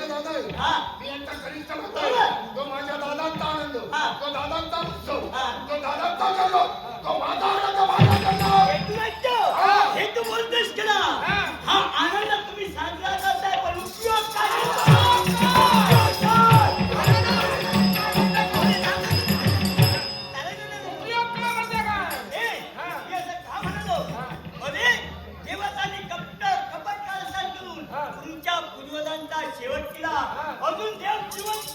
दादा आहे मी यांचा कनिष्ठ होता. तो माझ्या दादा तुमच्या पूर्वजांचा शेवटला अजून देव जिवंत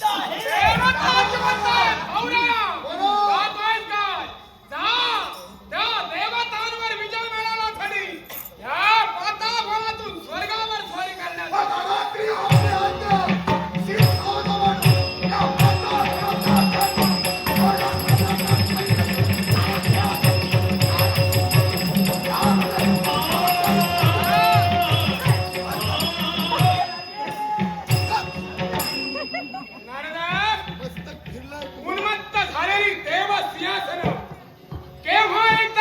ત્યાં શરમ કેમ હોય?